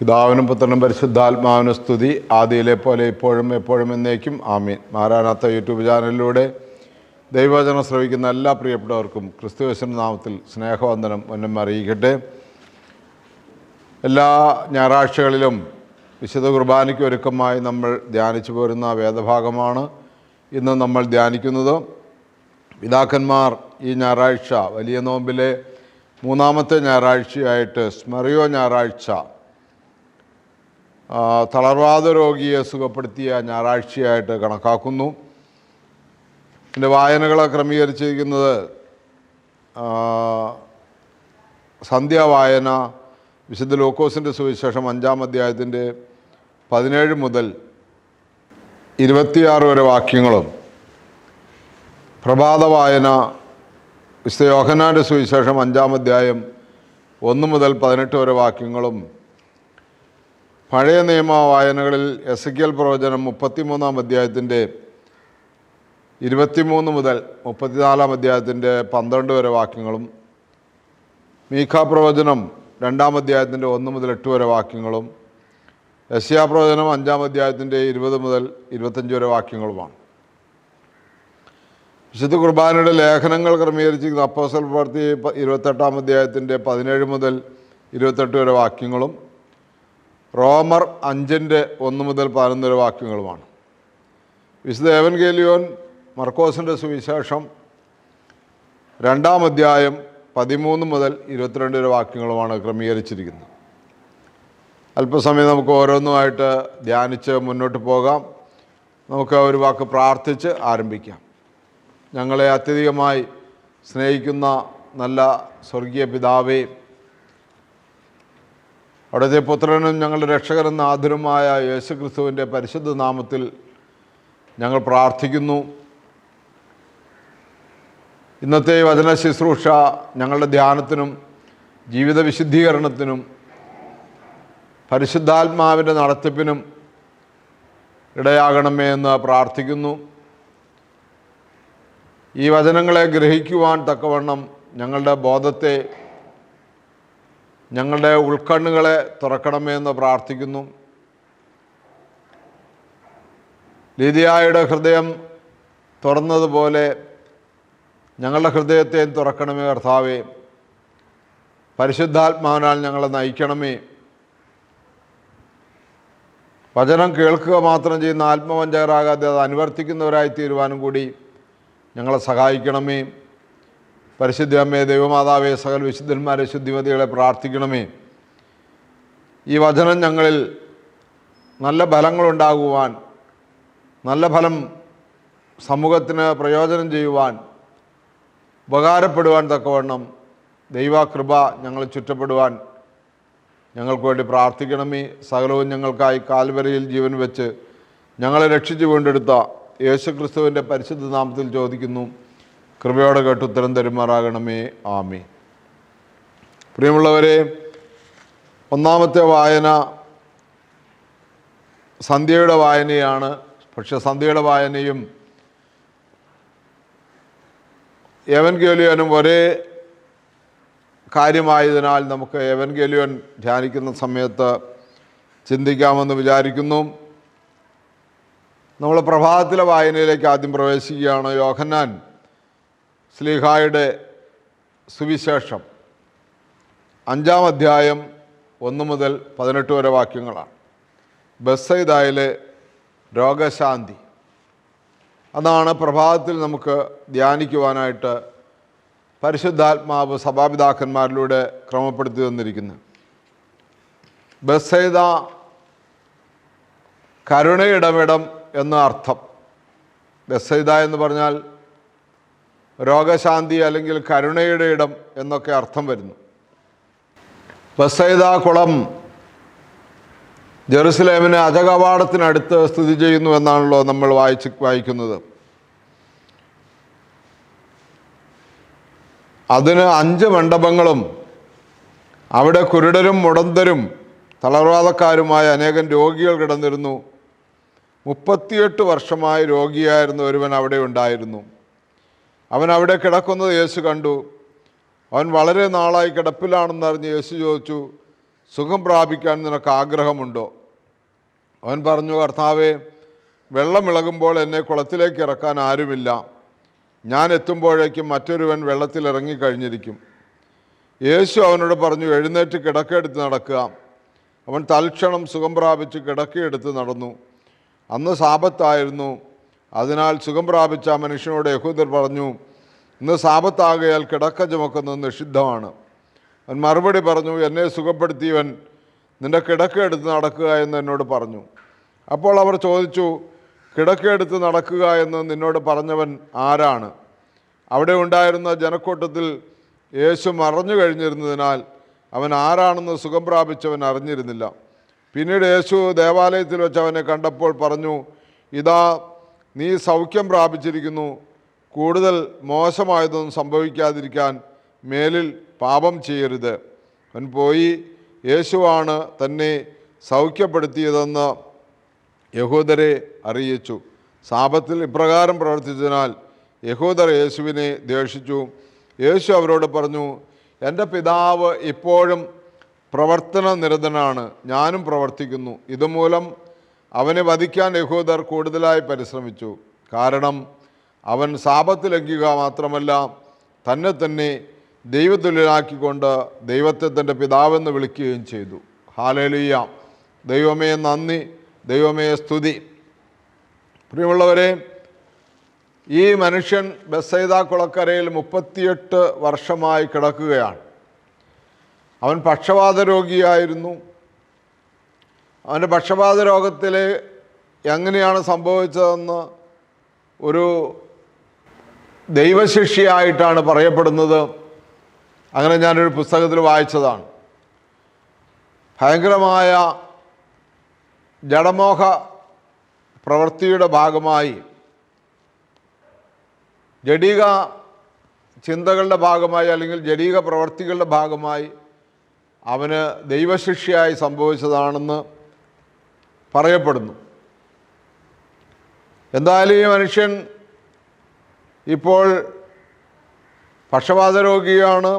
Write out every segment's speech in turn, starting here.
പിതാവിനും പുത്രനും പരിശുദ്ധാത്മാവിനും സ്തുതി. ആദിയിലെ പോലെ ഇപ്പോഴും എപ്പോഴും എന്നേക്കും ആമീൻ. മാറാനാത്ത യൂട്യൂബ് ചാനലിലൂടെ ദൈവവചനം ശ്രവിക്കുന്ന എല്ലാ പ്രിയപ്പെട്ടവർക്കും ക്രിസ്തുവേശൻ നാമത്തിൽ സ്നേഹവന്ദനം ഒന്നും അറിയിക്കട്ടെ. എല്ലാ ഞായറാഴ്ചകളിലും വിശുദ്ധ കുർബാനയ്ക്ക് ഒരുക്കമായി നമ്മൾ ധ്യാനിച്ചു പോരുന്ന വേദഭാഗമാണ് ഇന്ന് നമ്മൾ ധ്യാനിക്കുന്നത്. പിതാക്കന്മാർ ഈ ഞായറാഴ്ച വലിയ നോമ്പിലെ മൂന്നാമത്തെ ഞായറാഴ്ചയായിട്ട് സ്മറിയോ ഞായറാഴ്ച തളർവാദ രോഗിയെ സുഖപ്പെടുത്തിയ ഞായറാഴ്ചയായിട്ട് കണക്കാക്കുന്നു. എന്റെ വായനകളെ ക്രമീകരിച്ചിരിക്കുന്നത് സന്ധ്യാവായന വിശുദ്ധ ലോക്കോസിന്റെ സുവിശേഷം അഞ്ചാം അധ്യായത്തിന്റെ പതിനേഴ് മുതൽ ഇരുപത്തിയാറ് വരെ വാക്യങ്ങളും പ്രഭാത വായന വിശുദ്ധ യോഹനാന്റെ സുവിശേഷം അഞ്ചാം അധ്യായം ഒന്ന് മുതൽ പതിനെട്ട് വരെ വാക്യങ്ങളും പഴയ നിയമ വായനകളിൽ എസ് എൽ പ്രവചനം മുപ്പത്തിമൂന്നാം അധ്യായത്തിന്റെ ഇരുപത്തിമൂന്ന് മുതൽ മുപ്പത്തിനാലാം അധ്യായത്തിന്റെ പന്ത്രണ്ട് വരെ വാക്യങ്ങളും മീഖാ പ്രവചനം രണ്ടാം അധ്യായത്തിന്റെ ഒന്ന് മുതൽ എട്ട് വരെ വാക്യങ്ങളും യസ്യാ പ്രവചനം അഞ്ചാം അധ്യായത്തിന്റെ ഇരുപത് മുതൽ ഇരുപത്തഞ്ച് വരെ വാക്യങ്ങളുമാണ്. വിശുദ്ധ കുർബാനയുടെ ലേഖനങ്ങൾ ക്രമീകരിച്ചിരിക്കുന്ന അപ്പോസൽ പ്രവർത്തി ഇരുപത്തെട്ടാം അധ്യായത്തിന്റെ പതിനേഴ് മുതൽ ഇരുപത്തെട്ട് വരെ വാക്യങ്ങളും റോമർ അഞ്ചിന്റെ ഒന്ന് മുതൽ പതിനൊന്ന് വരെ വാക്യങ്ങളുമാണ്. വിശുദ്ധ ഏവൻ ഗേലിയോൻ മർക്കോസിന്റെ സുവിശേഷം രണ്ടാം അധ്യായം പതിമൂന്ന് മുതൽ ഇരുപത്തിരണ്ട് വരെ വാക്യങ്ങളുമാണ് ക്രമീകരിച്ചിരിക്കുന്നത്. അല്പസമയം നമുക്ക് ഓരോന്നുമായിട്ട് ധ്യാനിച്ച് മുന്നോട്ട് പോകാം. നമുക്ക് ഒരു വാക്ക് പ്രാർത്ഥിച്ച് ആരംഭിക്കാം. ഞങ്ങളെ അത്യധികമായി സ്നേഹിക്കുന്ന നല്ല സ്വർഗീയ പിതാവേ അവിടുത്തെ പുത്രനും ഞങ്ങളുടെ രക്ഷകരും യേശു ക്രിസ്തുവിന്റെ പരിശുദ്ധ നാമത്തിൽ ഞങ്ങൾ പ്രാർത്ഥിക്കുന്നു. ഇന്നത്തെ വചന ശുശ്രൂഷ ഞങ്ങളുടെ ധ്യാനത്തിനും ജീവിത വിശുദ്ധീകരണത്തിനും പരിശുദ്ധാത്മാവിന്റെ നടത്തിപ്പിനും ഇടയാകണമേ എന്ന് പ്രാർത്ഥിക്കുന്നു. ഈ വചനങ്ങളെ ഗ്രഹിക്കുവാൻ തക്കവണ്ണം ഞങ്ങളുടെ ബോധത്തെ ഞങ്ങളുടെ ഉൾക്കണ്ണുകളെ തുറക്കണമെന്ന് പ്രാർത്ഥിക്കുന്നു. ലീതിയായുടെ ഹൃദയം തുറന്നതുപോലെ ഞങ്ങളുടെ ഹൃദയത്തെയും തുറക്കണമേ കർത്താവേ. പരിശുദ്ധാത്മാവിനാൽ ഞങ്ങളെ നയിക്കണമേ. വചനം കേൾക്കുക മാത്രം ചെയ്യുന്ന ആത്മവഞ്ചകരാകാതെ അത് അനുവർത്തിക്കുന്നവരായി തീരുവാനും കൂടി ഞങ്ങളെ സഹായിക്കണമേ. പരിശുദ്ധ അമ്മയെ ദൈവമാതാവേ സകൽ വിശുദ്ധന്മാരെ ശുദ്ധിമതികളെ പ്രാർത്ഥിക്കണമേ. ഈ വചനം ഞങ്ങളിൽ നല്ല ഫലങ്ങളുണ്ടാകുവാൻ നല്ല ഫലം സമൂഹത്തിന് പ്രയോജനം ചെയ്യുവാൻ ഉപകാരപ്പെടുവാൻ തക്കവണ്ണം ദൈവകൃപ ഞങ്ങൾ ചുറ്റപ്പെടുവാൻ ഞങ്ങൾക്ക് വേണ്ടി പ്രാർത്ഥിക്കണമേ. സകലവും ഞങ്ങൾക്കായി കാൽവരയിൽ ജീവൻ വെച്ച് ഞങ്ങളെ രക്ഷിച്ചു വീണ്ടെടുത്ത യേശുക്രിസ്തുവിന്റെ പരിശുദ്ധ നാമത്തിൽ ചോദിക്കുന്നു. കൃപയോടെ കേട്ട് ഉത്തരം തരുമാറാകണമേ. ആമി പ്രിയമുള്ളവരെ ഒന്നാമത്തെ വായന സന്ധ്യയുടെ വായനയാണ്. പക്ഷെ സന്ധ്യയുടെ വായനയും യവൻ ഗേലിയനും ഒരേ കാര്യമായതിനാൽ നമുക്ക് യവൻ ഗേലിയൻ ധ്യാനിക്കുന്ന സമയത്ത് ചിന്തിക്കാമെന്ന് വിചാരിക്കുന്നു. നമ്മൾ പ്രഭാതത്തിലെ വായനയിലേക്ക് ആദ്യം പ്രവേശിക്കുകയാണ്. യോഹന്നാൻ സ്ലീഹായുടെ സുവിശേഷം അഞ്ചാം അധ്യായം ഒന്ന് മുതൽ പതിനെട്ട് വരെ വാക്യങ്ങളാണ്. ബസ്സൈദായിലെ രോഗശാന്തി. അതാണ് പ്രഭാതത്തിൽ നമുക്ക് ധ്യാനിക്കുവാനായിട്ട് പരിശുദ്ധാത്മാവ് സഭാപിതാക്കന്മാരിലൂടെ ക്രമപ്പെടുത്തി തന്നിരിക്കുന്നത്. ബസ്സൈദ കരുണയിടമിടം എന്ന അർത്ഥം. ബസ്സൈദ എന്ന് പറഞ്ഞാൽ രോഗശാന്തി അല്ലെങ്കിൽ കരുണയുടെ ഇടം എന്നൊക്കെ അർത്ഥം വരുന്നു. വസൈദാ കുളം ജെറുസലേമിന് അജകവാടത്തിനടുത്ത് സ്ഥിതി ചെയ്യുന്നു എന്നാണല്ലോ നമ്മൾ വായിച്ച് വായിക്കുന്നത്. അതിന് അഞ്ച് മണ്ഡപങ്ങളും അവിടെ കുരുടരും മുടന്തരും തളർവാദക്കാരുമായ അനേകം രോഗികൾ കിടന്നിരുന്നു. മുപ്പത്തിയെട്ട് വർഷമായി രോഗിയായിരുന്ന ഒരുവൻ അവിടെ ഉണ്ടായിരുന്നു. അവൻ അവിടെ കിടക്കുന്നത് യേശു കണ്ടു. അവൻ വളരെ നാളായി കിടപ്പിലാണെന്ന് അറിഞ്ഞ് യേശു ചോദിച്ചു സുഖം പ്രാപിക്കാൻ നിനക്ക് ആഗ്രഹമുണ്ടോ? അവൻ പറഞ്ഞു കർത്താവേ വെള്ളം ഇളകുമ്പോൾ എന്നെ കുളത്തിലേക്ക് ഇറക്കാൻ ആരുമില്ല. ഞാൻ എത്തുമ്പോഴേക്കും മറ്റൊരുവൻ വെള്ളത്തിൽ ഇറങ്ങിക്കഴിഞ്ഞിരിക്കും യേശു അവനോട് പറഞ്ഞു എഴുന്നേറ്റ് കിടക്കെടുത്ത് നടക്കുക. അവൻ തൽക്ഷണം സുഖം പ്രാപിച്ച് കിടക്കയെടുത്ത് നടന്നു. അന്ന് സാപത്തായിരുന്നു അതിനാൽ സുഖം പ്രാപിച്ച മനുഷ്യനോട് യഹൂദർ പറഞ്ഞു ഇന്ന് സാപത്താകയാൽ കിടക്ക ചുമക്കുന്നത് നിഷിദ്ധമാണ്. അവൻ മറുപടി പറഞ്ഞു എന്നെ സുഖപ്പെടുത്തിയവൻ നിന്റെ കിടക്ക എടുത്ത് നടക്കുക എന്ന് എന്നോട് പറഞ്ഞു. അപ്പോൾ അവർ ചോദിച്ചു കിടക്ക എടുത്ത് നടക്കുക എന്ന് നിന്നോട് പറഞ്ഞവൻ ആരാണ്? അവിടെ ഉണ്ടായിരുന്ന ജനക്കൂട്ടത്തിൽ യേശു മറഞ്ഞു കഴിഞ്ഞിരുന്നതിനാൽ അവൻ ആരാണെന്ന് സുഖം പ്രാപിച്ചവൻ അറിഞ്ഞിരുന്നില്ല. പിന്നീട് യേശു ദേവാലയത്തിൽ വെച്ച് അവനെ കണ്ടപ്പോൾ പറഞ്ഞു ഇതാ നീ സൗഖ്യം പ്രാപിച്ചിരിക്കുന്നു. കൂടുതൽ മോശമായതൊന്നും സംഭവിക്കാതിരിക്കാൻ മേലിൽ പാപം ചെയ്യരുത്. അവൻ പോയി യേശുവാണ് തന്നെ സൗഖ്യപ്പെടുത്തിയതെന്ന് യഹൂദരെ അറിയിച്ചു. സാപത്തിൽ ഇപ്രകാരം പ്രവർത്തിച്ചതിനാൽ യഹൂദർ യേശുവിനെ ദേഷിച്ചു യേശു അവരോട് പറഞ്ഞു എന്റെ പിതാവ് ഇപ്പോഴും പ്രവർത്തന നിരതനാണ് ഞാനും പ്രവർത്തിക്കുന്നു. ഇതുമൂലം അവനെ വധിക്കാൻ യഹൂദർ കൂടുതലായി പരിശ്രമിച്ചു. കാരണം അവൻ സാപത്ത് ലംഘിക്കുക മാത്രമല്ല തന്നെ തന്നെ ദൈവത്തുല്യനാക്കിക്കൊണ്ട് ദൈവത്തെ തന്റെ പിതാവെന്ന് വിളിക്കുകയും ചെയ്തു. ഹാലലിയ. ദൈവമേ നന്ദി. ദൈവമേ സ്തുതി. പ്രിയമുള്ളവരെ ഈ മനുഷ്യൻ ബസൈദ കുളക്കരയിൽ മുപ്പത്തിയെട്ട് വർഷമായി കിടക്കുകയാണ്. അവൻ പക്ഷപാത രോഗിയായിരുന്നു അവന്റെ പക്ഷപാത രോഗത്തിൽ എങ്ങനെയാണ് സംഭവിച്ചതെന്ന് ഒരു ദൈവശിഷ്യായിട്ടാണ് പറയപ്പെടുന്നത്. അങ്ങനെ ഞാനൊരു പുസ്തകത്തിൽ വായിച്ചതാണ്. ഭയങ്കരമായ ജഡമോഹ പ്രവൃത്തിയുടെ ഭാഗമായി ജഡീക ചിന്തകളുടെ ഭാഗമായി അല്ലെങ്കിൽ ജഡീക പ്രവർത്തികളുടെ ഭാഗമായി അവന് ദൈവശിക്ഷയായി സംഭവിച്ചതാണെന്ന് പറയപ്പെടുന്നു. എന്തായാലും ഈ മനുഷ്യൻ ഇപ്പോൾ പക്ഷപാത രോഗിയാണ്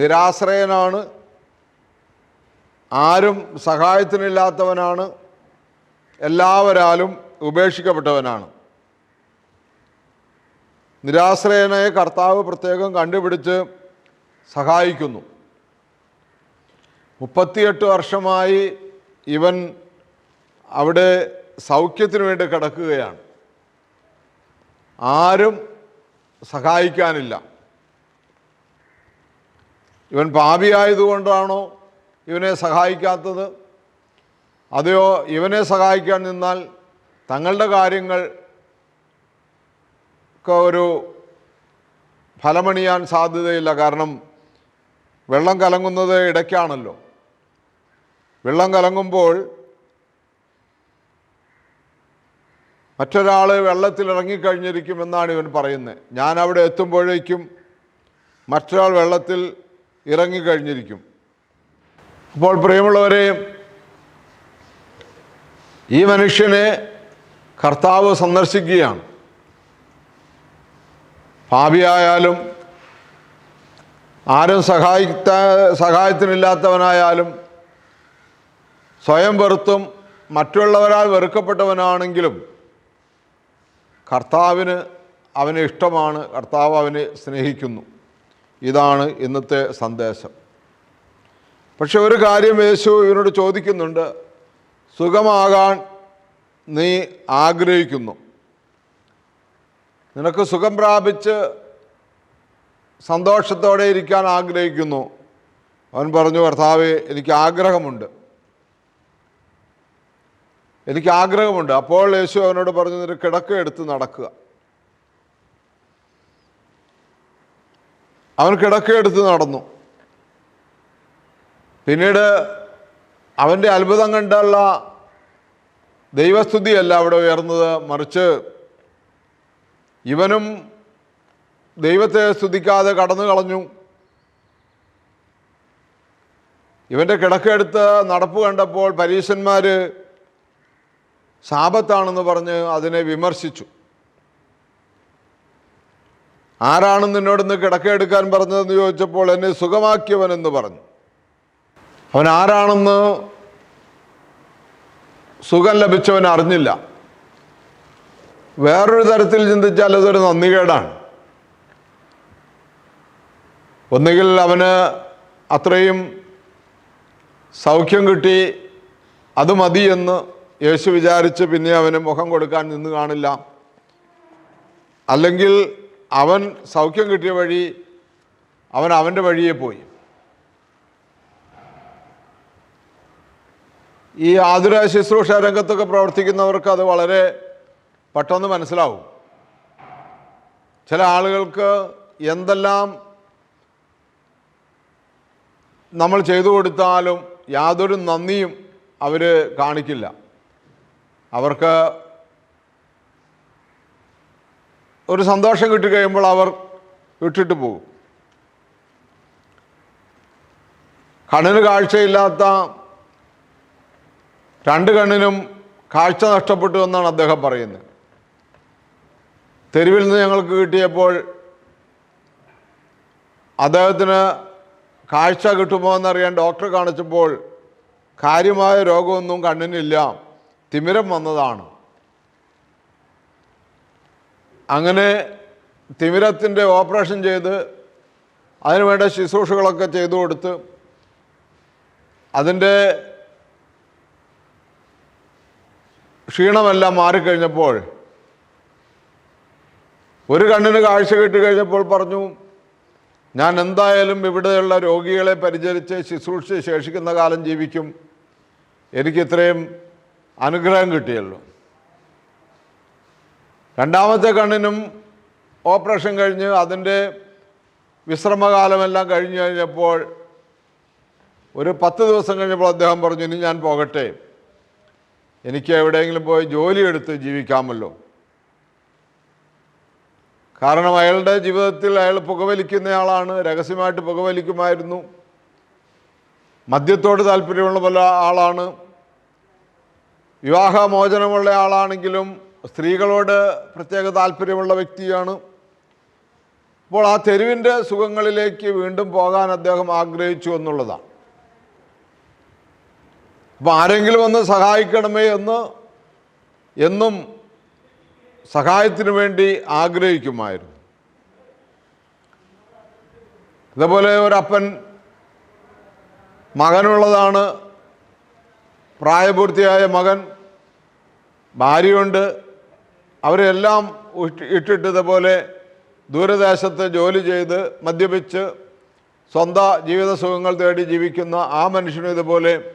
നിരാശ്രയനാണ് ആരും സഹായത്തിനില്ലാത്തവനാണ് എല്ലാവരാലും ഉപേക്ഷിക്കപ്പെട്ടവനാണ്. നിരാശ്രയനെ കർത്താവ് പ്രത്യേകം കണ്ടുപിടിച്ച് സഹായിക്കുന്നു. മുപ്പത്തിയെട്ട് വർഷമായി ഇവൻ അവിടെ സൗഖ്യത്തിന് വേണ്ടി കിടക്കുകയാണ്. ആരും സഹായിക്കാനില്ല. ഇവൻ പാപിയായതുകൊണ്ടാണോ ഇവനെ സഹായിക്കാത്തത്? അതെയോ ഇവനെ സഹായിക്കാൻ നിന്നാൽ തങ്ങളുടെ കാര്യങ്ങൾ ഒരു ഫലമണിയാൻ സാധ്യതയില്ല. കാരണം വെള്ളം കലങ്ങുന്നത് ഇടയ്ക്കാണല്ലോ. വെള്ളം കലങ്ങുമ്പോൾ മറ്റൊരാൾ വെള്ളത്തിൽ ഇറങ്ങിക്കഴിഞ്ഞിരിക്കുമെന്നാണ് ഇവൻ പറയുന്നത്. ഞാൻ അവിടെ എത്തുമ്പോഴേക്കും മറ്റൊരാൾ വെള്ളത്തിൽ ഇറങ്ങിക്കഴിഞ്ഞിരിക്കും. അപ്പോൾ പ്രിയമുള്ളവരെ ഈ മനുഷ്യനെ കർത്താവ് സന്ദർശിക്കുകയാണ്. പാപിയായാലും ആരും സഹായിത്ത സഹായത്തിനില്ലാത്തവനായാലും സ്വയം വെറുത്തും മറ്റുള്ളവരാൽ വെറുക്കപ്പെട്ടവനാണെങ്കിലും കർത്താവിന് അവനെ ഇഷ്ടമാണ് കർത്താവ് അവനെ സ്നേഹിക്കുന്നു. ഇതാണ് ഇന്നത്തെ സന്ദേശം. പക്ഷെ ഒരു കാര്യം യേശു ഇവനോട് ചോദിക്കുന്നുണ്ട് സുഖമാകാൻ നീ ആഗ്രഹിക്കുന്നു? നിനക്ക് സുഖം പ്രാപിച്ച് സന്തോഷത്തോടെ ഇരിക്കാൻ ആഗ്രഹിക്കുന്നു? അവൻ പറഞ്ഞു കർത്താവ് എനിക്ക് ആഗ്രഹമുണ്ട്. എനിക്ക് ആഗ്രഹമുണ്ട്. അപ്പോൾ യേശു അവനോട് പറഞ്ഞു കിടക്ക എടുത്ത് നടക്കുക. അവൻ കിടക്ക എടുത്ത് നടന്നു. പിന്നീട് അവന്റെ അത്ഭുതം കണ്ടുള്ള ദൈവസ്തുതിയല്ല അവിടെ ഉയർന്നത്. മറിച്ച് ഇവനും ദൈവത്തെ സ്തുതിക്കാതെ കടന്നു കളഞ്ഞു. ഇവന്റെ കിടക്കെടുത്ത് നടപ്പ് കണ്ടപ്പോൾ പരീശന്മാർ ശാപത്താണെന്ന് പറഞ്ഞ് അതിനെ വിമർശിച്ചു. ആരാണ് നിന്നോട് ഇന്ന് കിടക്കെടുക്കാൻ പറഞ്ഞതെന്ന് ചോദിച്ചപ്പോൾ എന്നെ സുഖമാക്കിയവനെന്ന് പറഞ്ഞു. അവൻ ആരാണെന്ന് സുഖം ലഭിച്ചവൻ അറിഞ്ഞില്ല. വേറൊരു തരത്തിൽ ചിന്തിച്ചാൽ അതൊരു നന്ദികേടാണ്. ഒന്നുകിൽ അവന് അത്രയും സൗഖ്യം കിട്ടി അത് മതിയെന്ന് യേശു വിചാരിച്ച് പിന്നെ അവന് മുഖം കൊടുക്കാൻ നിന്ന് കാണില്ല. അല്ലെങ്കിൽ അവൻ സൗഖ്യം കിട്ടിയ വഴി അവൻ അവന്റെ വഴിയെ പോയി. ഈ ആതുര ശുശ്രൂഷ രംഗത്തൊക്കെ പ്രവർത്തിക്കുന്നവർക്ക് അത് വളരെ പെട്ടെന്ന് മനസ്സിലാവും. ചില ആളുകൾക്ക് എന്തെല്ലാം നമ്മൾ ചെയ്തു കൊടുത്താലും യാതൊരു നന്ദിയും അവർ കാണിക്കില്ല. അവർക്ക് ഒരു സന്തോഷം കിട്ടിക്കഴിയുമ്പോൾ അവർ വിട്ടിട്ട് പോകും. കണ്ണിന് കാഴ്ചയില്ലാത്ത രണ്ട് കണ്ണിനും കാഴ്ച നഷ്ടപ്പെട്ടു എന്നാണ് അദ്ദേഹം പറയുന്നത്. തെരുവിൽ നിന്ന് ഞങ്ങൾക്ക് കിട്ടിയപ്പോൾ അദ്ദേഹത്തിന് കാഴ്ച കിട്ടുമോ എന്നറിയാൻ ഡോക്ടറെ കാണിച്ചപ്പോൾ കാര്യമായ രോഗമൊന്നും കണ്ണിനില്ല. തിമിരം വന്നതാണ്. അങ്ങനെ തിമിരത്തിന്റെ ഓപ്പറേഷൻ ചെയ്ത് അതിനുവേണ്ട ശുശ്രൂഷകളൊക്കെ ചെയ്തു കൊടുത്ത് അതിന്റെ ക്ഷീണമെല്ലാം മാറിക്കഴിഞ്ഞപ്പോൾ ഒരു കണ്ണിന് കാഴ്ച കിട്ടി കഴിഞ്ഞപ്പോൾ പറഞ്ഞു ഞാൻ എന്തായാലും ഇവിടെയുള്ള രോഗികളെ പരിചരിച്ച് ശുശ്രൂഷിച്ച് ശേഷിക്കുന്ന കാലം ജീവിക്കും. എനിക്ക് ഇത്രയും അനുഗ്രഹം കിട്ടിയല്ലോ. രണ്ടാമത്തെ കണ്ണിനും ഓപ്പറേഷൻ കഴിഞ്ഞ് അതിന്റെ വിശ്രമകാലമെല്ലാം കഴിഞ്ഞ് കഴിഞ്ഞപ്പോൾ ഒരു പത്ത് ദിവസം കഴിഞ്ഞപ്പോൾ അദ്ദേഹം പറഞ്ഞു ഇനി ഞാൻ പോകട്ടെ. എനിക്ക് എവിടെയെങ്കിലും പോയി ജോലിയെടുത്ത് ജീവിക്കാമല്ലോ. കാരണം അയാളുടെ ജീവിതത്തിൽ അയാൾ പുകവലിക്കുന്നയാളാണ് രഹസ്യമായിട്ട് പുകവലിക്കുമായിരുന്നു. മദ്യത്തോട് താല്പര്യമുള്ള പല ആളാണ്. വിവാഹമോചനമുള്ള ആളാണെങ്കിലും സ്ത്രീകളോട് പ്രത്യേക താല്പര്യമുള്ള വ്യക്തിയാണ്. അപ്പോൾ ആ തെരുവിന്റെ സുഖങ്ങളിലേക്ക് വീണ്ടും പോകാൻ അദ്ദേഹം ആഗ്രഹിച്ചു എന്നുള്ളതാണ്. അപ്പോൾ ആരെങ്കിലും ഒന്ന് സഹായിക്കണമേ എന്ന് എന്നും സഹായത്തിനു വേണ്ടി ആഗ്രഹിക്കുമായിരുന്നു. ഇതേപോലെ ഒരപ്പൻ മകനുള്ളതാണ്. പ്രായപൂർത്തിയായ മകൻ ഭാര്യയുണ്ട്. അവരെല്ലാം ഇട്ടിട്ടതുപോലെ ദൂരദേശത്ത് ജോലി ചെയ്ത് മദ്യപിച്ച് സ്വന്തം ജീവിത സുഖങ്ങൾ തേടി ജീവിക്കുന്ന ആ മനുഷ്യനും ഇതുപോലെ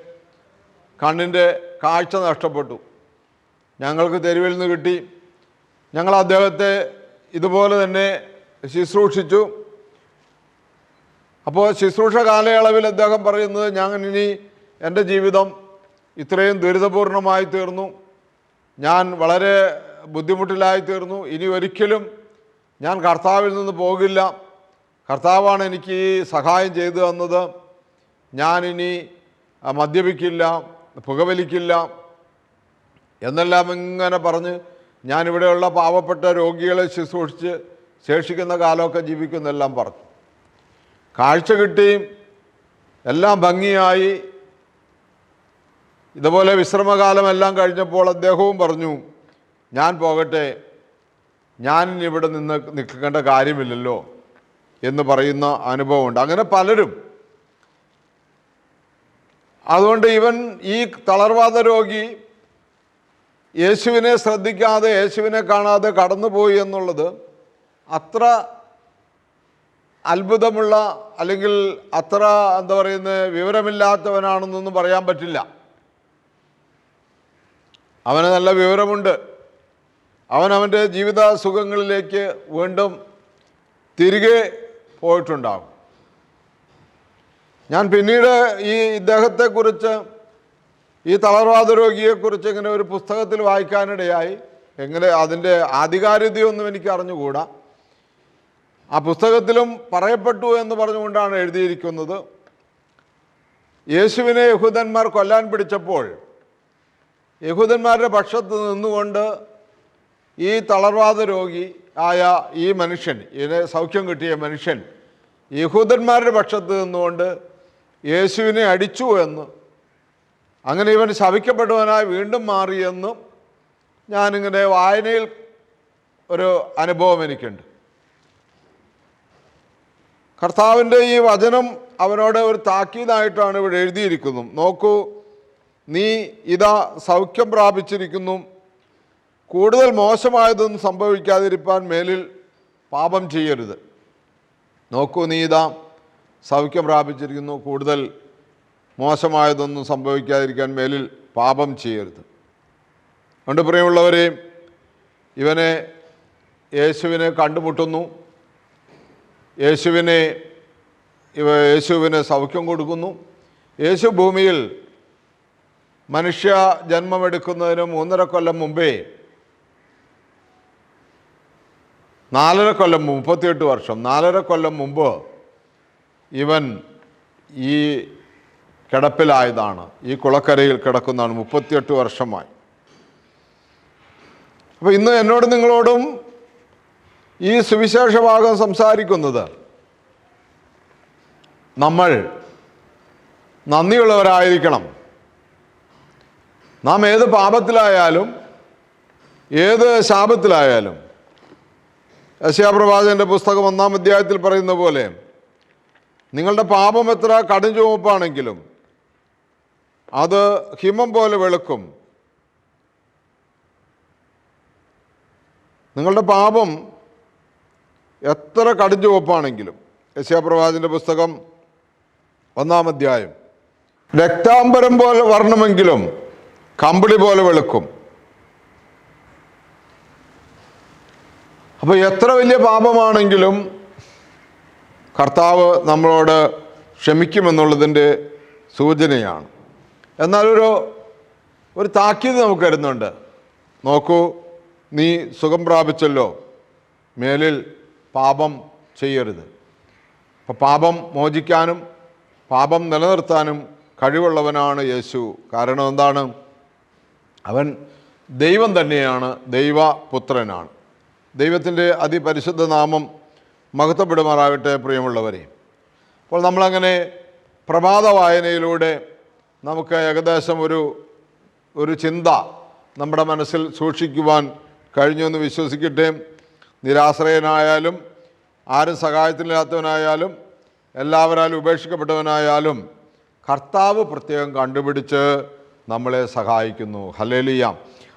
കണ്ണിന്റെ കാഴ്ച നഷ്ടപ്പെട്ടു. ഞങ്ങൾക്ക് തെരുവിൽ നിന്ന് കിട്ടി. ഞങ്ങൾ അദ്ദേഹത്തെ ഇതുപോലെ തന്നെ ശുശ്രൂഷിച്ചു. അപ്പോൾ ശുശ്രൂഷ കാലയളവിൽ അദ്ദേഹം പറയുന്നത് ഞാൻ ഇനി എന്റെ ജീവിതം ഇത്രയും ദുരിതപൂർണമായി തീർന്നു. ഞാൻ വളരെ ബുദ്ധിമുട്ടിലായി തീർന്നു ഇനി ഒരിക്കലും ഞാൻ കർത്താവിൽ നിന്ന് പോകില്ല. കർത്താവാണ് എനിക്ക് ഈ സഹായം ചെയ്തു തന്നത്. ഞാനിനി മദ്യപിക്കില്ല പുകവലിക്കില്ല എന്നെല്ലാം ഇങ്ങനെ പറഞ്ഞ് ഞാനിവിടെയുള്ള പാവപ്പെട്ട രോഗികളെ ശുശ്രൂഷിച്ച് ശേഷിക്കുന്ന കാലമൊക്കെ ജീവിക്കുന്നെല്ലാം പറഞ്ഞു. കാഴ്ച കിട്ടിയും എല്ലാം ഭംഗിയായി. ഇതുപോലെ വിശ്രമകാലമെല്ലാം കഴിഞ്ഞപ്പോൾ അദ്ദേഹവും പറഞ്ഞു ഞാൻ പോകട്ടെ ഞാൻ ഇവിടെ നിന്ന് നിൽക്കേണ്ട കാര്യമില്ലല്ലോ എന്ന് പറയുന്ന അനുഭവമുണ്ട്. അങ്ങനെ പലരും. അതുകൊണ്ട് ഇവൻ ഈ തളർവാദ രോഗി യേശുവിനെ ശ്രദ്ധിക്കാതെ യേശുവിനെ കാണാതെ കടന്നുപോയി എന്നുള്ളത് അത്ര അത്ഭുതമുള്ള അല്ലെങ്കിൽ അത്ര എന്താ പറയുന്നത് വിവരമില്ലാത്തവനാണെന്നൊന്നും പറയാൻ പറ്റില്ല. അവന് നല്ല വിവരമുണ്ട്. അവൻ അവന്റെ ജീവിത സുഖങ്ങളിലേക്ക് വീണ്ടും തിരികെ പോയിട്ടുണ്ടാകും. ഞാൻ പിന്നീട് ഈ ഇദ്ദേഹത്തെക്കുറിച്ച് ഈ തളർവാദ രോഗിയെക്കുറിച്ച് ഇങ്ങനെ ഒരു പുസ്തകത്തിൽ വായിക്കാനിടയായി. എങ്ങനെ അതിന്റെ ആധികാരികതയൊന്നും എനിക്ക് അറിഞ്ഞുകൂടാ. ആ പുസ്തകത്തിലും പറയപ്പെട്ടു എന്ന് പറഞ്ഞുകൊണ്ടാണ് എഴുതിയിരിക്കുന്നത്. യേശുവിനെ യഹൂദന്മാർ കൊല്ലാൻ പിടിച്ചപ്പോൾ യഹൂദന്മാരുടെ പക്ഷത്ത് നിന്നുകൊണ്ട് ഈ തളർവാദ രോഗി ആയ ഈ മനുഷ്യൻ ഇതിന് സൗഖ്യം കിട്ടിയ മനുഷ്യൻ യഹൂദന്മാരുടെ പക്ഷത്ത് നിന്നുകൊണ്ട് യേശുവിനെ അടിച്ചു എന്ന് അങ്ങനെ ഇവൻ ശവിക്കപ്പെട്ടവനായി വീണ്ടും മാറിയെന്നും ഞാനിങ്ങനെ വായനയിൽ ഒരു അനുഭവം എനിക്കുണ്ട്. കർത്താവിന്റെ ഈ വചനം അവനോട് ഒരു താക്കീതായിട്ടാണ് ഇവിടെ എഴുതിയിരിക്കുന്നത് നോക്കൂ നീ ഇതാ സൗഖ്യം പ്രാപിച്ചിരിക്കുന്നു. കൂടുതൽ മോശമായതൊന്നും സംഭവിക്കാതിരിക്കാൻ മേലിൽ പാപം ചെയ്യരുത്. നോക്കൂ നീ ഇതാ സൗഖ്യം പ്രാപിച്ചിരിക്കുന്നു. കൂടുതൽ മോശമായതൊന്നും സംഭവിക്കാതിരിക്കാൻ മേലിൽ പാപം ചെയ്യരുത്. അതുകൊണ്ട് പ്രിയമുള്ളവരെ ഇവനെ യേശുവിനെ കണ്ടുമുട്ടുന്നു. യേശുവിനെ ഇവ യേശുവിന് സൗഖ്യം കൊടുക്കുന്നു. യേശു ഭൂമിയിൽ മനുഷ്യ ജന്മമെടുക്കുന്നതിന് മൂന്നര കൊല്ലം മുമ്പേ നാലര കൊല്ലം മുപ്പത്തിയെട്ട് വർഷം നാലര കൊല്ലം മുമ്പ് ഇവൻ ഈ കിടപ്പിലായതാണ്. ഈ കുളക്കരയിൽ കിടക്കുന്നതാണ്. മുപ്പത്തിയെട്ട് വർഷമായി. അപ്പോൾ ഇന്ന് എന്നോട് നിങ്ങളോടും ഈ സുവിശേഷ ഭാഗം സംസാരിക്കുന്നത് നമ്മൾ നന്ദിയുള്ളവരായിരിക്കണം. നാം ഏത് പാപത്തിലായാലും ഏത് ശാപത്തിലായാലും. യശയാപ്രവാചകന്റെ പുസ്തകം ഒന്നാം അധ്യായത്തിൽ പറയുന്ന പോലെ നിങ്ങളുടെ പാപം എത്ര കടും ചുവപ്പാണെങ്കിലും അത് ഹിമം പോലെ വെളുക്കും. നിങ്ങളുടെ പാപം എത്ര കടും ചുവപ്പാണെങ്കിലും യശയാപ്രവാചകന്റെ പുസ്തകം ഒന്നാം അധ്യായം. രക്താംബരം പോലെ വർണമെങ്കിലും കമ്പിളി പോലെ വെളുക്കും. അപ്പോൾ എത്ര വലിയ പാപമാണെങ്കിലും കർത്താവ് നമ്മളോട് ക്ഷമിക്കുമെന്നുള്ളതിന്റെ സൂചനയാണ്. എന്നാലൊരു ഒരു താക്കീത് നമുക്ക് വരുന്നുണ്ട് നോക്കൂ നീ സുഖം പ്രാപിച്ചല്ലോ. മേലിൽ പാപം ചെയ്യരുത്. അപ്പം പാപം മോചിക്കാനും പാപം നിലനിർത്താനും കഴിവുള്ളവനാണ് യേശു. കാരണം എന്താണ്? അവൻ ദൈവം തന്നെയാണ് ദൈവപുത്രനാണ്. ദൈവത്തിന്റെ അതിപരിശുദ്ധ നാമം മഹത്വപ്പെടുമാറാകട്ടെ പ്രിയമുള്ളവരെ. അപ്പോൾ നമ്മളങ്ങനെ പ്രഭാത വായനയിലൂടെ നമുക്ക് ഏകദേശം ഒരു ഒരു ചിന്ത നമ്മുടെ മനസ്സിൽ സൂക്ഷിക്കുവാൻ കഴിഞ്ഞു എന്ന് വിശ്വസിക്കട്ടെ. നിരാശ്രയനായാലും ആരും സഹായത്തിനില്ലാത്തവനായാലും എല്ലാവരാലും ഉപേക്ഷിക്കപ്പെട്ടവനായാലും കർത്താവ് പ്രത്യേകം കണ്ടുപിടിച്ച് നമ്മളെ സഹായിക്കുന്നു. ഹലേലിയ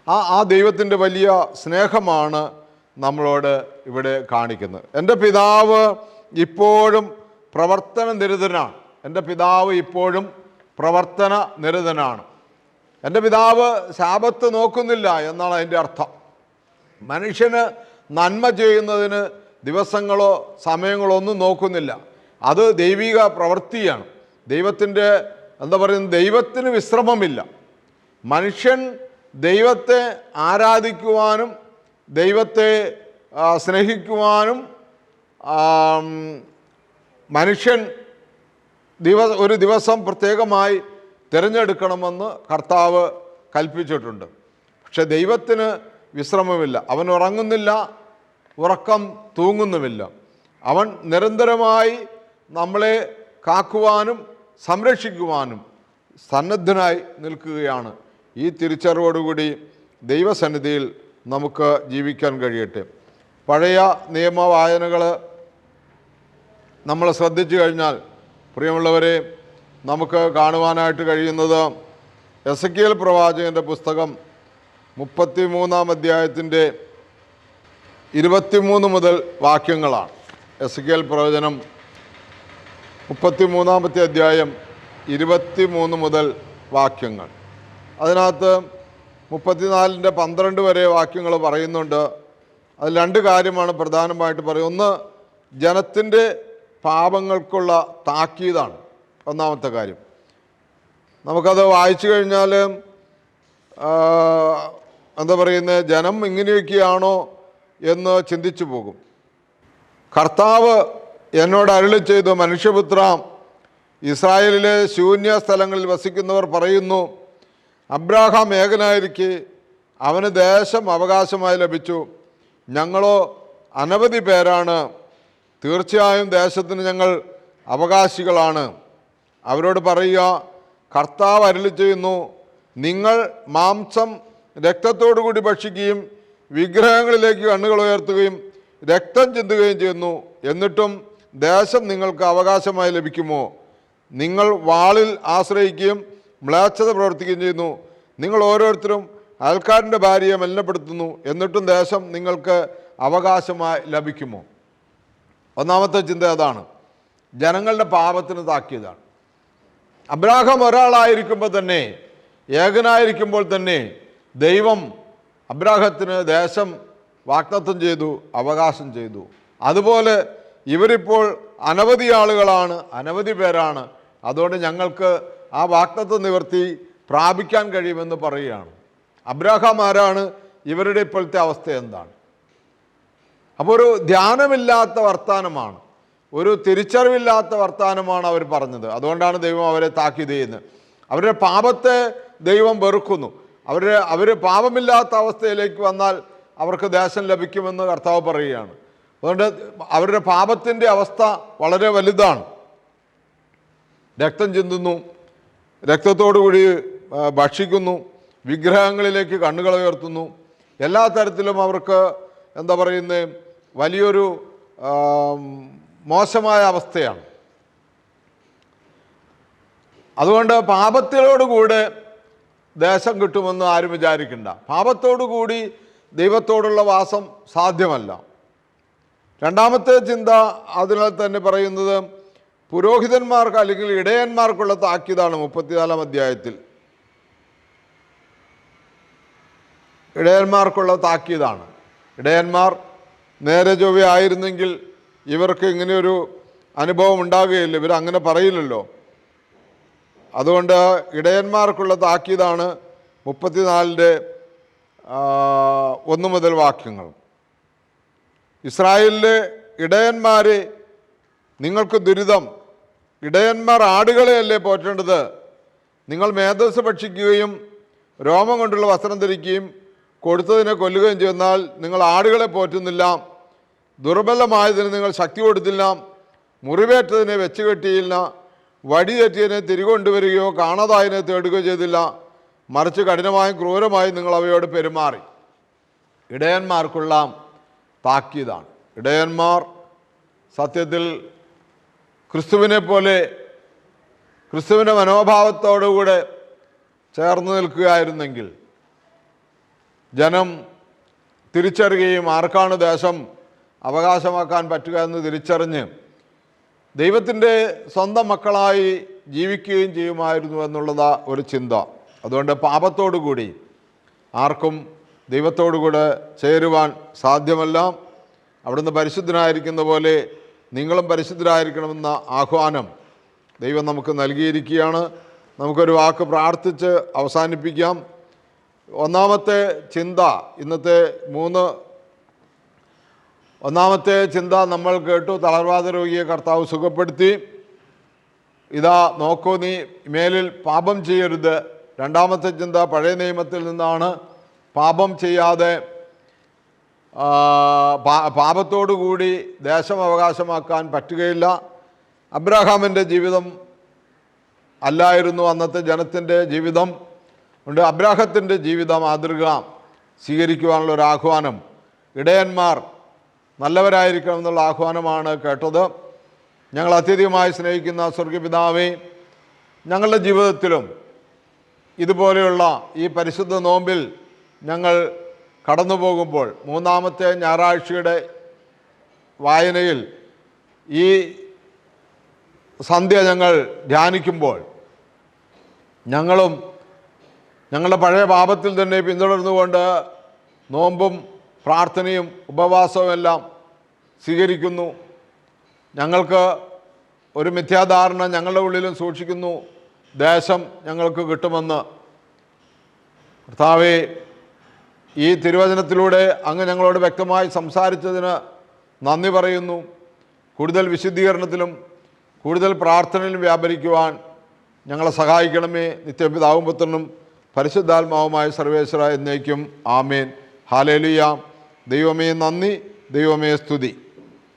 ആ ആ ദൈവത്തിന്റെ വലിയ സ്നേഹമാണ് നമ്മളോട് ഇവിടെ കാണിക്കുന്നത്. എന്റെ പിതാവ് ഇപ്പോഴും പ്രവർത്തന നിരതനാണ്. എന്റെ പിതാവ് ഇപ്പോഴും പ്രവർത്തന നിരതനാണ്. എന്റെ പിതാവ് ശാപത്ത് നോക്കുന്നില്ല എന്നാണ് അതിന്റെ അർത്ഥം. മനുഷ്യന് നന്മ ചെയ്യുന്നതിന് ദിവസങ്ങളോ സമയങ്ങളോ ഒന്നും നോക്കുന്നില്ല. അത് ദൈവിക പ്രവൃത്തിയാണ്. ദൈവത്തിന്റെ എന്താ പറയുന്നത് ദൈവത്തിന് വിശ്രമമില്ല. മനുഷ്യൻ ദൈവത്തെ ആരാധിക്കുവാനും ദൈവത്തെ സ്നേഹിക്കുവാനും മനുഷ്യൻ ദിവ ഒരു ദിവസം പ്രത്യേകമായി തിരഞ്ഞെടുക്കണമെന്ന് കർത്താവ് കൽപ്പിച്ചിട്ടുണ്ട്. പക്ഷെ ദൈവത്തിന് വിശ്രമമില്ല. അവൻ ഉറങ്ങുന്നില്ല ഉറക്കം തൂങ്ങുന്നുമില്ല. അവൻ നിരന്തരമായി നമ്മളെ കാക്കുവാനും സംരക്ഷിക്കുവാനും സന്നദ്ധനായി നിൽക്കുകയാണ്. ഈ തിരിച്ചറിവോടുകൂടി ദൈവസന്നിധിയിൽ നമുക്ക് ജീവിക്കാൻ കഴിയട്ടെ. പഴയ നിയമ വായനകൾ നമ്മൾ ശ്രദ്ധിച്ചു കഴിഞ്ഞാൽ പ്രിയമുള്ളവരെ നമുക്ക് കാണുവാനായിട്ട് കഴിയുന്നത് എസ് കെ എൽ പ്രവാചകന്റെ പുസ്തകം മുപ്പത്തി മൂന്നാം അധ്യായത്തിന്റെ ഇരുപത്തിമൂന്ന് മുതൽ വാക്യങ്ങളാണ്. എസ് കെ എൽ പ്രവചനം മുപ്പത്തി മൂന്നാമത്തെ അധ്യായം ഇരുപത്തി മൂന്ന് മുതൽ വാക്യങ്ങൾ. അതിനകത്ത് മുപ്പത്തിനാലിന്റെ പന്ത്രണ്ട് വരെ വാക്യങ്ങൾ പറയുന്നുണ്ട്. അത് രണ്ട് കാര്യമാണ് പ്രധാനമായിട്ട് പറയുന്നത് ഒന്ന് ജനത്തിന്റെ പാപങ്ങൾക്കുള്ള താക്കീതാണ് ഒന്നാമത്തെ കാര്യം. നമുക്കത് വായിച്ചു കഴിഞ്ഞാൽ എന്താ പറയുന്നത് ജനം ഇങ്ങനെയൊക്കെയാണോ എന്ന് ചിന്തിച്ചു പോകും. കർത്താവ് എന്നോട് അരുളി ചെയ്തു മനുഷ്യപുത്ര ഇസ്രായേലിലെ ശൂന്യ സ്ഥലങ്ങളിൽ വസിക്കുന്നവർ പറയുന്നു അബ്രാഹാം ഏകനായിരിക്കെ അവന് ദേശം അവകാശമായി ലഭിച്ചു. ഞങ്ങളോ അനവധി പേരാണ്. തീർച്ചയായും ദേശത്തിന് ഞങ്ങൾ അവകാശികളാണ്. അവരോട് പറയുക കർത്താവ് അരുളി ചെയ്യുന്നു നിങ്ങൾ മാംസം രക്തത്തോടുകൂടി ഭക്ഷിക്കുകയും വിഗ്രഹങ്ങളിലേക്ക് കണ്ണുകൾ ഉയർത്തുകയും രക്തം ചിന്തുകയും ചെയ്യുന്നു. എന്നിട്ടും ദേശം നിങ്ങൾക്ക് അവകാശമായി ലഭിക്കുമോ? നിങ്ങൾ വാളിൽ ആശ്രയിക്കുകയും മ്ലേച്ഛത പ്രവർത്തിക്കുകയും ചെയ്യുന്നു. നിങ്ങൾ ഓരോരുത്തരും അയൽക്കാരന്റെ ഭാര്യയെ മലിനപ്പെടുത്തുന്നു എന്നിട്ടും ദേശം നിങ്ങൾക്ക് അവകാശമായി ലഭിക്കുമോ? ഒന്നാമത്തെ ചിന്ത അതാണ്. ജനങ്ങളുടെ പാപത്തിന് താക്കിയതാണ് അബ്രാഹം ഒരാളായിരിക്കുമ്പോൾ തന്നെ ഏകനായിരിക്കുമ്പോൾ തന്നെ ദൈവം അബ്രാഹത്തിന് ദേശം വാഗ്ദത്തം ചെയ്തു അവകാശം ചെയ്തു. അതുപോലെ ഇവരിപ്പോൾ അനവധി ആളുകളാണ് അനവധി പേരാണ്. അതുകൊണ്ട് ഞങ്ങൾക്ക് ആ വാക്തത്വ നിവർത്തി പ്രാപിക്കാൻ കഴിയുമെന്ന് പറയുകയാണ്. അബ്രാഹാം ആരാണ്? ഇവരുടെ ഇപ്പോഴത്തെ അവസ്ഥ എന്താണ്? അപ്പോൾ ഒരു ധ്യാനമില്ലാത്ത വർത്തമാനമാണ് ഒരു തിരിച്ചറിവില്ലാത്ത വർത്തമാനമാണ് അവർ പറഞ്ഞത്. അതുകൊണ്ടാണ് ദൈവം അവരെ താക്കീത് ചെയ്യുന്നത്. അവരുടെ പാപത്തെ ദൈവം വെറുക്കുന്നു. അവർ അവർ പാപമില്ലാത്ത അവസ്ഥയിലേക്ക് വന്നാൽ അവർക്ക് ദേശം ലഭിക്കുമെന്ന് കർത്താവ് പറയുകയാണ്. അതുകൊണ്ട് അവരുടെ പാപത്തിന്റെ അവസ്ഥ വളരെ വലുതാണ്. രക്തം ചിന്തുന്നു രക്തത്തോടുകൂടി കൂടി ഭക്ഷിക്കുന്നു വിഗ്രഹങ്ങളിലേക്ക് കണ്ണുകൾ ഉയർത്തുന്നു. എല്ലാ തരത്തിലും അവർക്ക് എന്താ പറയുന്നത് വലിയൊരു മോശമായ അവസ്ഥയാണ്. അതുകൊണ്ട് പാപത്തിലോടുകൂടെ ദേശം കിട്ടുമെന്ന് ആരും വിചാരിക്കണ്ട. പാപത്തോടുകൂടി ദൈവത്തോടുള്ള വാസം സാധ്യമല്ല. രണ്ടാമത്തെ ചിന്ത അതിനാൽ തന്നെ പറയുന്നത് പുരോഹിതന്മാർക്ക് അല്ലെങ്കിൽ ഇടയന്മാർക്കുള്ള താക്കീതാണ് മുപ്പത്തിനാലാം അധ്യായത്തിൽ. ഇടയന്മാർക്കുള്ള താക്കീതാണ്. ഇടയന്മാർ നേരെ ചൊവ്വ ആയിരുന്നെങ്കിൽ ഇവർക്ക് ഇങ്ങനെയൊരു അനുഭവം ഉണ്ടാകുകയില്ല. ഇവർ അങ്ങനെ പറയില്ലല്ലോ. അതുകൊണ്ട് ഇടയന്മാർക്കുള്ള താക്കീതാണ് മുപ്പത്തിനാലിന്റെ ഒന്ന് മുതൽ വാക്യങ്ങൾ. ഇസ്രായേലിലെ ഇടയന്മാരെ നിങ്ങൾക്ക് ദുരിതം ഇടയന്മാർ ആടുകളെയല്ലേ പോറ്റേണ്ടത്? നിങ്ങൾ മേധസ് ഭക്ഷിക്കുകയും രോമം കൊണ്ടുള്ള വസ്ത്രം ധരിക്കുകയും കൊടുത്തതിനെ കൊല്ലുകയും ചെയ്യുന്നാൽ നിങ്ങൾ ആടുകളെ പോറ്റുന്നില്ല. ദുർബലമായതിന് നിങ്ങൾ ശക്തി കൊടുത്തില്ല. മുറിവേറ്റതിനെ വെച്ച് കെട്ടിയില്ല വടി തെറ്റിയതിനെ തിരികൊണ്ടുവരികയോ കാണാതായതിനെ തേടുകയോ ചെയ്തില്ല. മറിച്ച് കഠിനമായും ക്രൂരമായും നിങ്ങൾ അവയോട് പെരുമാറി. ഇടയന്മാർക്കുള്ള താക്കീതാണ്. ഇടയന്മാർ സത്യത്തിൽ ക്രിസ്തുവിനെ പോലെ ക്രിസ്തുവിന്റെ മനോഭാവത്തോടുകൂടെ ചേർന്ന് നിൽക്കുകയായിരുന്നെങ്കിൽ ജനം തിരിച്ചറിയുകയും ആർക്കാണ് ദേശം അവകാശമാക്കാൻ പറ്റുക എന്ന് തിരിച്ചറിഞ്ഞ് ദൈവത്തിന്റെ സ്വന്തം മക്കളായി ജീവിക്കുകയും ചെയ്യുമായിരുന്നു എന്നുള്ളത് ഒരു ചിന്ത. അതുകൊണ്ട് പാപത്തോടുകൂടി ആർക്കും ദൈവത്തോടുകൂടെ ചേരുവാൻ സാധ്യമല്ല. അവിടുന്ന് പരിശുദ്ധനായിരിക്കുന്ന പോലെ നിങ്ങളും പരിശുദ്ധരായിരിക്കണമെന്ന ആഹ്വാനം ദൈവം നമുക്ക് നൽകിയിരിക്കുകയാണ്. നമുക്കൊരു വാക്ക് പ്രാർത്ഥിച്ച് അവസാനിപ്പിക്കാം. ഒന്നാമത്തെ ചിന്ത ഇന്നത്തെ മൂന്ന്. ഒന്നാമത്തെ ചിന്ത നമ്മൾ കേട്ടു തളർവാദ രോഗിയെ കർത്താവ് സുഖപ്പെടുത്തി. ഇതാ നോക്കൂ നീ മേലിൽ പാപം ചെയ്യരുത്. രണ്ടാമത്തെ ചിന്ത പഴയ നിയമത്തിൽ നിന്നാണ്. പാപം ചെയ്യാതെ പാപത്തോടുകൂടി ദേശം അവകാശമാക്കാൻ പറ്റുകയില്ല. അബ്രാഹാമിന്റെ ജീവിതം അല്ലായിരുന്നു അന്നത്തെ ജനത്തിന്റെ ജീവിതം. ഉണ്ട് അബ്രാഹത്തിന്റെ ജീവിത മാതൃക സ്വീകരിക്കുവാനുള്ള ഒരു ആഹ്വാനം. ഇടയന്മാർ നല്ലവരായിരിക്കണം എന്നുള്ള ആഹ്വാനമാണ് കേട്ടത്. ഞങ്ങൾ അത്യധികമായി സ്നേഹിക്കുന്ന സ്വർഗപിതാവേ ഞങ്ങളുടെ ജീവിതത്തിലും ഇതുപോലെയുള്ള ഈ പരിശുദ്ധ നോമ്പിൽ ഞങ്ങൾ കടന്നു പോകുമ്പോൾ മൂന്നാമത്തെ ഞായറാഴ്ചയുടെ വായനയിൽ ഈ സന്ധ്യ ഞങ്ങൾ ധ്യാനിക്കുമ്പോൾ ഞങ്ങളും ഞങ്ങളുടെ പഴയ പാപത്തിൽ തന്നെ പിന്തുടർന്നുകൊണ്ട് നോമ്പും പ്രാർത്ഥനയും ഉപവാസവും എല്ലാം സ്വീകരിക്കുന്നു. ഞങ്ങൾക്ക് ഒരു മിഥ്യാധാരണ ഞങ്ങളുടെ ഉള്ളിലും സൂക്ഷിക്കുന്നു. ദേശം ഞങ്ങൾക്ക് കിട്ടുമെന്ന്. കർത്താവേ ഈ തിരുവചനത്തിലൂടെ അങ്ങ് ഞങ്ങളോട് വ്യക്തമായി സംസാരിച്ചതിന് നന്ദി പറയുന്നു. കൂടുതൽ വിശുദ്ധീകരണത്തിലും കൂടുതൽ പ്രാർത്ഥനയിലും വ്യാപരിക്കുവാൻ ഞങ്ങളെ സഹായിക്കണമേ. നിത്യപിതാവും പുത്രനും പരിശുദ്ധാത്മാവുമായ സർവേശ്വര എന്നേക്കും ആമേൻ. ഹാലേലുയാം. ദൈവമേ നന്ദി ദൈവമേ സ്തുതി.